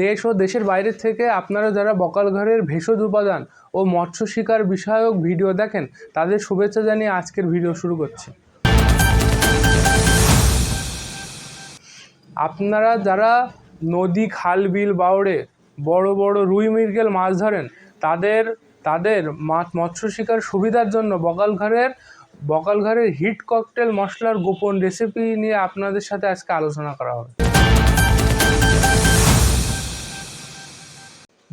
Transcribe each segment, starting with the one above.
দেশ ও দেশের বাইরে থেকে আপনারা যারা বকালঘরের ভেষজ উপাদান ও মৎস্য শিকার বিষয়ক ভিডিও দেখেন, তাদের শুভেচ্ছা জানিয়ে আজকের ভিডিও শুরু করছি। আপনারা যারা নদী খাল বিল বাওড়ে বড় বড় রুই মৃগেল মাছ ধরেন, তাদের তাদের মাছ মৎস্য শিকার সুবিধার জন্য বকালঘরের বকালঘরের হিট ককটেল মশলার গোপন রেসিপি নিয়ে আপনাদের সাথে আজকে আলোচনা করা হবে।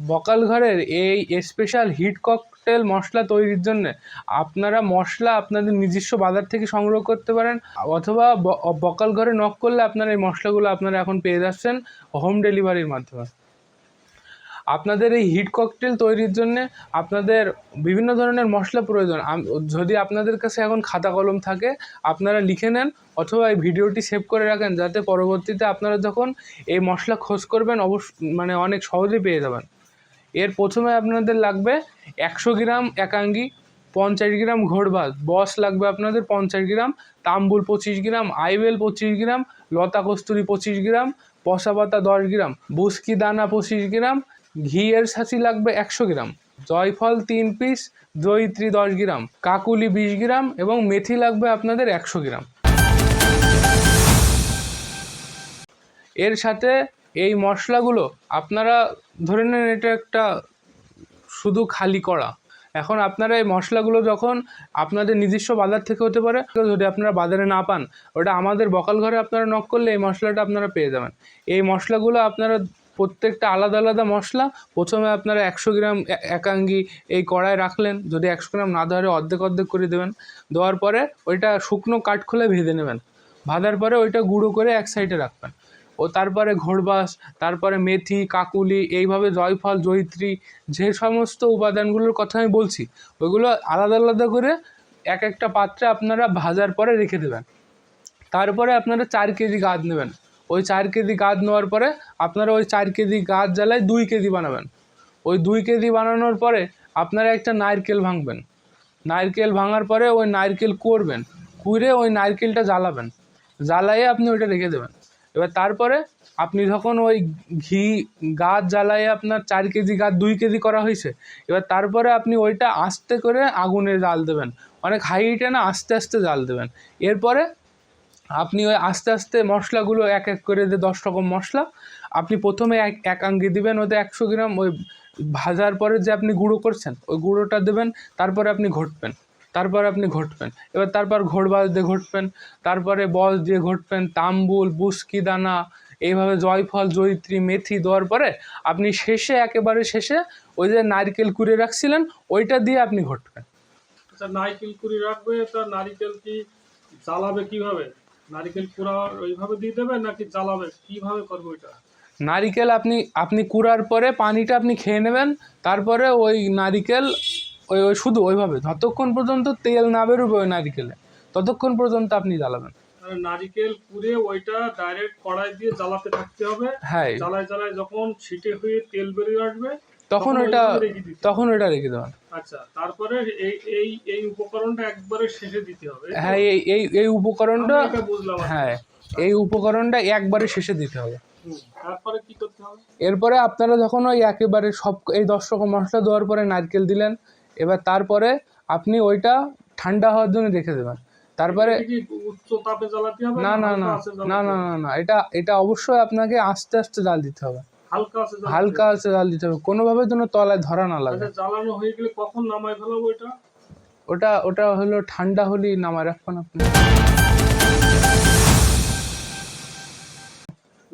বকালঘরের এই স্পেশাল হিট ককটেল মশলা তৈরির জন্য আপনারা মশলা আপনাদের নিজস্ব বাজার থেকে সংগ্রহ করতে পারেন, অথবা ব- বকালঘরে নক করলে আপনারা এই মশলাগুলো আপনারা এখন পেয়ে যাচ্ছেন হোম ডেলিভারির মাধ্যমে। আপনাদের এই হিট ককটেল তৈরির জন্য আপনাদের বিভিন্ন ধরনের মশলা প্রয়োজন। যদি আপনাদের কাছে এখন খাতা কলম থাকে, আপনারা লিখে নেন, অথবা এই ভিডিওটি সেভ করে রাখেন, যাতে পরবর্তীতে আপনারা যখন এই মশলা খোঁজ করবেন, অবশ্য মানে অনেক সহজে পেয়ে যাবেন। এর প্রথমে আপনাদের লাগবে একশো গ্রাম একাঙ্গি, পঞ্চাশ গ্রাম ঘোড়ভাত বস লাগবে আপনাদের পঞ্চাশ গ্রাম, তাম্বুল পঁচিশ গ্রাম, আইবেল পঁচিশ গ্রাম, লতা কস্তুরি পঁচিশ গ্রাম, পশা পাতা দশ গ্রাম, বুসকি দানা পঁচিশ গ্রাম, ঘিয়ের ছাঁচি লাগবে একশো গ্রাম, জয়ফল তিন পিস, জয়িত্রী দশ গ্রাম, কাকুলি বিশ গ্রাম এবং মেথি লাগবে আপনাদের একশো গ্রাম। এর সাথে এই মশলাগুলো, আপনারা ধরে নেন এটা একটা শুধু খালি করা। এখন আপনারা এই মশলাগুলো যখন আপনাদের নিজস্ব বাজার থেকে হতে পারে, যদি আপনারা বাজারে না পান, ওটা আমাদের বকাল ঘরে আপনারা নক করলে এই মশলাটা আপনারা পেয়ে যাবেন। এই মশলাগুলো আপনারা প্রত্যেকটা আলাদা আলাদা মশলা, প্রথমে আপনারা একশো গ্রাম একাঙ্গি এই কড়ায় রাখলেন, যদি একশো গ্রাম না ধরে অর্ধেক অর্ধেক করে দেবেন, দেওয়ার পরে ওইটা শুকনো কাঠ খুলে ভেজে নেবেন। ভাজার পরে ওইটা গুঁড়ো করে এক সাইডে রাখবেন। ও তারপরে ঘোড়বাস, তারপরে মেথি, কাকুলি, এইভাবে জয়ফল, জয়িত্রী, যে সমস্ত উপাদানগুলোর কথা আমি বলছি ওইগুলো আলাদা আলাদা করে এক একটা পাত্রে আপনারা ভাজার পরে রেখে দেবেন। তারপরে আপনারা চার কেজি গাছ নেবেন। ওই চার কেজি গাছ নেওয়ার পরে আপনারা ওই চার কেজি গাছ জ্বালায় দুই কেজি বানাবেন। ওই দুই কেজি বানানোর পরে আপনারা একটা নারকেল ভাঙবেন। নারকেল ভাঙার পরে ওই নারকেল করবেন কুড়ে ওই নারকেলটা জ্বালাবেন। জ্বালাইয়ে আপনি ওইটা রেখে দেবেন। এবার তারপরে আপনি যখন ওই ঘি গাছ জ্বালাইয়ে আপনার চার কেজি গাছ, দুই কেজি করা হয়েছে, এবার তারপরে আপনি ওইটা আস্তে করে আগুনে জাল দেবেন। অনেক হাই হিটে না আস্তে আস্তে জাল দেবেন। এরপরে আপনি ওই আস্তে আস্তে মশলাগুলো এক এক করে দিয়ে দশ রকম মশলা, আপনি প্রথমে এক এক আঙ্গি দিবেন, ওতে একশো গ্রাম ওই ভাজার পরে যে আপনি গুঁড়ো করছেন, ওই গুঁড়োটা দেবেন, তারপরে আপনি ঘটবেন। তারপরে আপনি ঘটবেন। এবার তারপর ঘোড়বাজ দিয়ে ঘটবেন তারপরে বস দিয়ে ঘটবেন তাম্বুল বুসকি দানা এইভাবে জয়ফল জয়িত্রী মেথি দেওয়ার পরে আপনি শেষে একেবারে শেষে ওই যে নারকেল কুড়ে রাখছিলেন ওইটা দিয়ে আপনি ঘটবেন। আচ্ছা নারকেল কুড়ি রাখবে তা নারকেল কি জ্বালাবে কীভাবে? নারকেল কুড়া ওইভাবে দিয়ে দেবে নাকি জ্বালাবে? কীভাবে করবে ওইটা? নারিকেল আপনি আপনি কুড়ার পরে পানিটা আপনি খেয়ে নেবেন তারপরে ওই নারিকেল ওই ওই শুধু ওইভাবে। যতক্ষণ পর্যন্ত তেল না বেরোবে ওই নারিকেলে ততক্ষণ পর্যন্ত আপনি জ্বালাবেন। নারকেল কুড়ে ওইটা ডাইরেক্ট কড়াই দিয়ে জ্বালাতে থাকতে হবে। হ্যাঁ। জ্বালায় জ্বালায় যখন ছিটে হয়ে তেল বেরিয়ে আসবে তখন রেখে তখন ওইটা রেখে দেবেন। আচ্ছা তারপরে এই এই এই উপকরণটা একবারে শেষে দিতে হবে। হ্যাঁ এই এই এই উপকরণটা বুঝলাম হ্যাঁ এই উপকরণটা একবারে শেষে দিতে হবে। তারপরে কি করতে হবে? এরপরে আপনারা যখন ওই একেবারে সব এই দশ রকম মশলা দেওয়ার পরে নারকেল দিলেন এবার তারপরে আপনি ওইটা ঠান্ডা হওয়ার জন্য রেখে দেবেন। তারপরে না না না না না না না এটা এটা অবশ্যই আপনাকে আস্তে আস্তে জাল দিতে হবে। হালকা আছে জাল দিতে হবে। কোনোভাবে যেন তলায় ধরা না লাগে। আচ্ছা জ্বালানো হয়ে গেলে কখন নামায় ফেলাবো এটা? ওটা ওটা হলো ঠান্ডা হলেই নামায়। রাখবেন আপনি।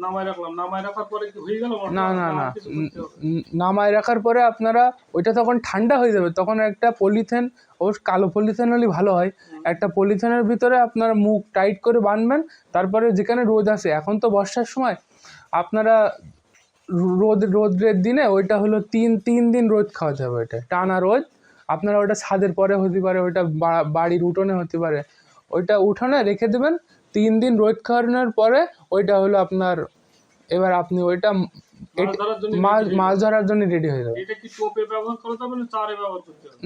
নামায় রাখলাম নামায় রাখার পরে কি হয়ে গেল না না না নামায় রাখার পরে আপনারা ওইটা তখন ঠান্ডা হয়ে যাবে তখন একটা পলিথিন অবশ্য কালো পলিথিন হলে ভালো হয়। একটা পলিথিনের ভিতরে আপনারা মুখ টাইট করে বাঁধবেন তারপরে যেখানে রোদ আসে এখন তো বর্ষার সময় আপনারা রোদ রোদের দিনে ওইটা হলো তিন তিন দিন রোদ খাওয়াতে হবে ওইটা টানা রোদ আপনারা ওটা ছাদের পরে হতে পারে ওইটা বাড়ির উঠোনে হতে পারে ওইটা উঠোনে রেখে দেবেন তিন দিন রোদ খাওয়ানোর পরে ওইটা হলো আপনার এবার আপনি ওইটা মাছ ধরার জন্য মাছ ধরার জন্য রেডি হয়ে যাবে।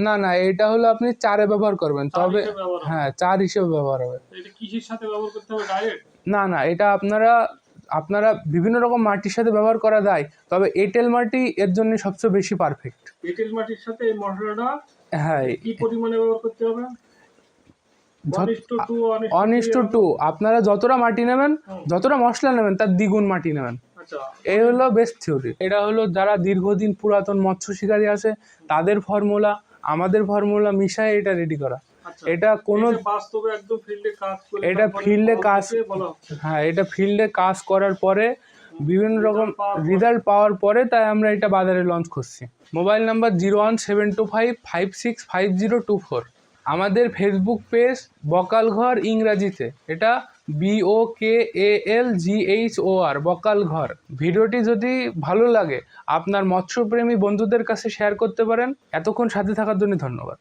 না না এটা হলো আপনি চারে ব্যবহার করবেন। তবে। হ্যাঁ চার হিসেবে ব্যবহার হবে। না না এটা আপনারা আপনারা বিভিন্ন রকম মাটির সাথে ব্যবহার করা যায় তবে এঁটেল মাটি এর জন্য সবচেয়ে বেশি পারফেক্ট এঁটেল মাটির সাথে এই মশলাটা হ্যাঁ কি পরিমাণে ব্যবহার করতে হবে? ইস টু টু আপনারা যতটা মাটি নেবেন যতটা মশলা নেবেন তার দ্বিগুণ মাটি নেবেন। আচ্ছা। এই হলো বেস্ট থিওরি এটা হলো যারা দীর্ঘদিন পুরাতন মৎস্য শিকারী আছে তাদের ফর্মুলা আমাদের ফর্মুলা মিশায় এটা রেডি করা। আচ্ছা। এটা কোনো এটা ফিল্ডে কাজ। হ্যাঁ এটা ফিল্ডে কাজ করার পরে বিভিন্ন রকম। রেজাল্ট পাওয়ার পরে তাই আমরা এটা বাজারে লঞ্চ করছি। Mobile number zero one seven two five five six five zero two four আমাদের ফেসবুক পেজ বকাল ঘর ইংরাজিতে। এটা বিও কে এ এল জি এইচ ও আর বকাল ঘর ভিডিওটি যদি ভালো লাগে, আপনার মৎস্যপ্রেমী বন্ধুদের কাছে শেয়ার করতে পারেন। এতক্ষণ সাথে থাকার জন্য ধন্যবাদ।